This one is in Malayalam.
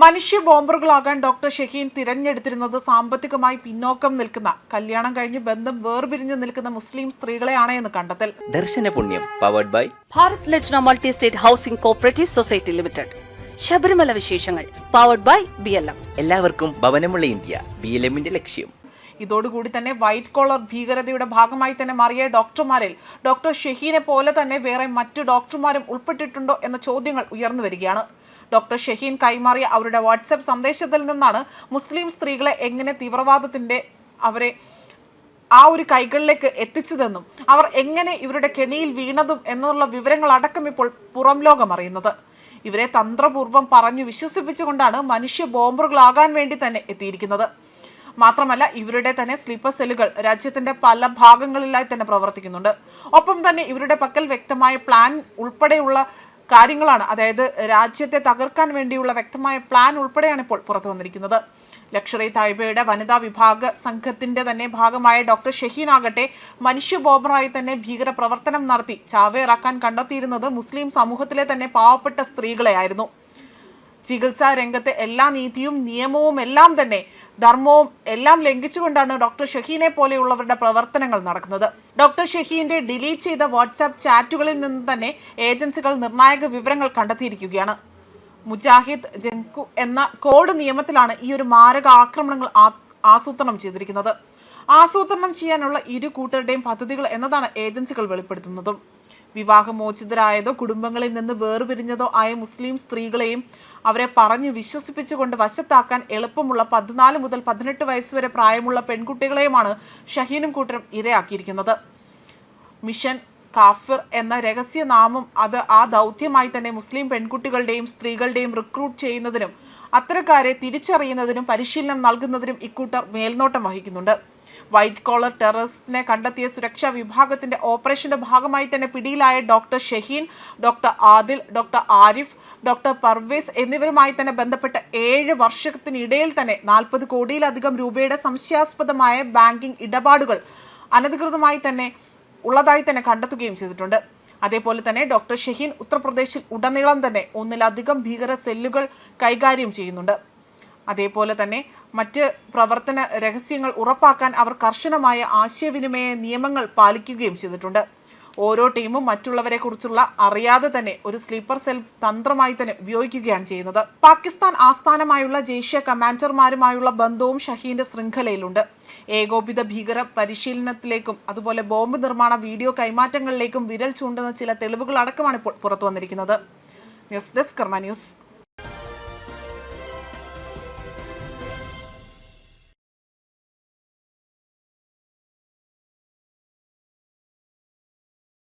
മനുഷ്യ ബോംബറുകളാകാൻ ഡോക്ടർ ഷഹീൻ തിരഞ്ഞെടുത്തിരുന്നത് സാമ്പത്തികമായി പിന്നോക്കം നിൽക്കുന്ന കല്യാണം കഴിഞ്ഞ് ബന്ധം വേർപിരിഞ്ഞ് നിൽക്കുന്ന മുസ്ലിം സ്ത്രീകളെയാണ് എന്ന് കണ്ടെത്തൽ. Darshana Punyam powered by Bharat Lajna multi state housing cooperative society limited. Sabarimala വിശേഷങ്ങൾ powered by B L M എല്ലാവർക്കും ഭവനമുള്ള ഇന്ത്യ ബി എൽ എമ്മിന്റെ ലക്ഷ്യം. ഇതോടുകൂടി തന്നെ വൈറ്റ് കോളർ ഭീകരതയുടെ ഭാഗമായി തന്നെ മാറിയ ഡോക്ടർമാരിൽ ഡോക്ടർ ഷഹീനെ പോലെ തന്നെ വേറെ മറ്റു ഡോക്ടർമാരും ഉൾപ്പെട്ടിട്ടുണ്ടോ എന്ന ചോദ്യങ്ങൾ ഉയർന്നു വരികയാണ്. ഡോക്ടർ ഷഹീൻ കൈമാറിയ അവരുടെ വാട്സപ്പ് സന്ദേശത്തിൽ നിന്നാണ് മുസ്ലിം സ്ത്രീകളെ എങ്ങനെ തീവ്രവാദത്തിന്റെ അവരെ ആ ഒരു കൈകളിലേക്ക് എത്തിച്ചതെന്നും അവർ എങ്ങനെ ഇവരുടെ കെണിയിൽ വീണതും എന്നുള്ള വിവരങ്ങൾ അടക്കം ഇപ്പോൾ പുറം ലോകം അറിയുന്നത്. ഇവരെ തന്ത്രപൂർവം പറഞ്ഞു വിശ്വസിപ്പിച്ചുകൊണ്ടാണ് മനുഷ്യ ബോംബറുകളാകാൻ വേണ്ടി തന്നെ എത്തിയിരിക്കുന്നത്. മാത്രമല്ല ഇവരുടെ തന്നെ സ്ലീപ്പർ സെല്ലുകൾ രാജ്യത്തിന്റെ പല ഭാഗങ്ങളിലായി തന്നെ പ്രവർത്തിക്കുന്നുണ്ട്. ഒപ്പം തന്നെ ഇവരുടെ പക്കൽ വ്യക്തമായ പ്ലാൻ ഉൾപ്പെടെയുള്ള കാര്യങ്ങളാണ്. അതായത് രാജ്യത്തെ തകർക്കാൻ വേണ്ടിയുള്ള വ്യക്തമായ പ്ലാൻ ഉൾപ്പെടെയാണ് ഇപ്പോൾ പുറത്തു വന്നിരിക്കുന്നത്. ലക്ഷറി തായ്ബയുടെ വനിതാ വിഭാഗ സംഘത്തിന്റെ തന്നെ ഭാഗമായ ഡോക്ടർ ഷഹീൻ ആകട്ടെ മനുഷ്യ ബോബറായി തന്നെ ഭീകര പ്രവർത്തനം നടത്തി ചാവേറാക്കാൻ കണ്ടെത്തിയിരുന്നത് മുസ്ലിം സമൂഹത്തിലെ തന്നെ പാവപ്പെട്ട സ്ത്രീകളെയായിരുന്നു. ചികിത്സാ രംഗത്തെ എല്ലാ നീതിയും നിയമവും എല്ലാം തന്നെ ധർമ്മവും എല്ലാം ലംഘിച്ചുകൊണ്ടാണ് ഡോക്ടർ ഷഹീനെ പോലെയുള്ളവരുടെ പ്രവർത്തനങ്ങൾ നടക്കുന്നത്. ഡോക്ടർ ഷഹീന്റെ ഡിലീറ്റ് ചെയ്ത വാട്സാപ്പ് ചാറ്റുകളിൽ നിന്ന് തന്നെ ഏജൻസികൾ നിർണായക വിവരങ്ങൾ കണ്ടെത്തിയിരിക്കുകയാണ്. മുജാഹിദ് ജൻകു എന്ന കോഡ് നിയമത്തിലാണ് ഈ ഒരു മാരക ആക്രമണങ്ങൾ ആസൂത്രണം ചെയ്തിരിക്കുന്നത്. ആസൂത്രണം ചെയ്യാനുള്ള ഇരു കൂട്ടരുടെയും പദ്ധതികൾ എന്നതാണ് ഏജൻസികൾ വെളിപ്പെടുത്തുന്നതും. വിവാഹമോചിതരായതോ കുടുംബങ്ങളിൽ നിന്ന് വേർപിരിഞ്ഞതോ ആയ മുസ്ലിം സ്ത്രീകളെയും അവരെ പറഞ്ഞു വിശ്വസിപ്പിച്ചുകൊണ്ട് വശത്താക്കാൻ എളുപ്പമുള്ള പതിനാല് മുതൽ പതിനെട്ട് വയസ്സ് വരെ പ്രായമുള്ള പെൺകുട്ടികളെയുമാണ് ഷഹീനും കൂട്ടരും ഇരയാക്കിയിരിക്കുന്നത്. മിഷൻ കാഫിർ എന്ന രഹസ്യ നാമം അത് ആ ദൗത്യമായി തന്നെ മുസ്ലിം പെൺകുട്ടികളുടെയും സ്ത്രീകളുടെയും റിക്രൂട്ട് ചെയ്യുന്നതിനും അത്തരക്കാരെ തിരിച്ചറിയുന്നതിനും പരിശീലനം നൽകുന്നതിനും ഇക്കൂട്ടർ മേൽനോട്ടം വഹിക്കുന്നുണ്ട്. വൈറ്റ് കോളർ ടെററിസ്റ്റിനെ കണ്ടെത്തിയ സുരക്ഷാ വിഭാഗത്തിന്റെ ഓപ്പറേഷന്റെ ഭാഗമായി തന്നെ പിടിയിലായ doctor Shaheen doctor Adil doctor Arif doctor Parvez എന്നിവരുമായി തന്നെ ബന്ധപ്പെട്ട ഏഴ് വർഷത്തിനിടയിൽ തന്നെ നാൽപ്പത് കോടിയിലധികം രൂപയുടെ സംശയാസ്പദമായ ബാങ്കിംഗ് ഇടപാടുകൾ അനധികൃതമായി തന്നെ ഉള്ളതായി തന്നെ കണ്ടെത്തുകയും ചെയ്തിട്ടുണ്ട്. അതേപോലെ തന്നെ ഡോക്ടർ ഷഹീൻ ഉത്തർപ്രദേശിൽ ഉടനീളം തന്നെ ഒന്നിലധികം ഭീകര സെല്ലുകൾ കൈകാര്യം ചെയ്യുന്നുണ്ട്. അതേപോലെ തന്നെ മറ്റ് പ്രവർത്തന രഹസ്യങ്ങൾ ഉറപ്പാക്കാൻ അവർ കർശനമായ ആശയവിനിമയ നിയമങ്ങൾ പാലിക്കുകയും ചെയ്തിട്ടുണ്ട്. ഓരോ ടീമും മറ്റുള്ളവരെ കുറിച്ചുള്ള അറിയാതെ തന്നെ ഒരു സ്ലീപ്പർ സെൽ തന്ത്രമായി തന്നെ ഉപയോഗിക്കുകയാണ് ചെയ്യുന്നത്. പാകിസ്ഥാൻ ആസ്ഥാനമായുള്ള ജെയ്ഷെ കമാൻഡർമാരുമായുള്ള ബന്ധവും ഷഹീന്റെ ശൃംഖലയിലുണ്ട്. ഏകോപിത ഭീകര പരിശീലനത്തിലേക്കും അതുപോലെ ബോംബ് നിർമ്മാണ വീഡിയോ കൈമാറ്റങ്ങളിലേക്കും വിരൽ ചൂണ്ടുന്ന ചില തെളിവുകൾ അടക്കമാണ് ഇപ്പോൾ പുറത്തു വന്നിരിക്കുന്നത് ന്യൂസ് ഡെസ്ക് കർമ്മ ന്യൂസ്.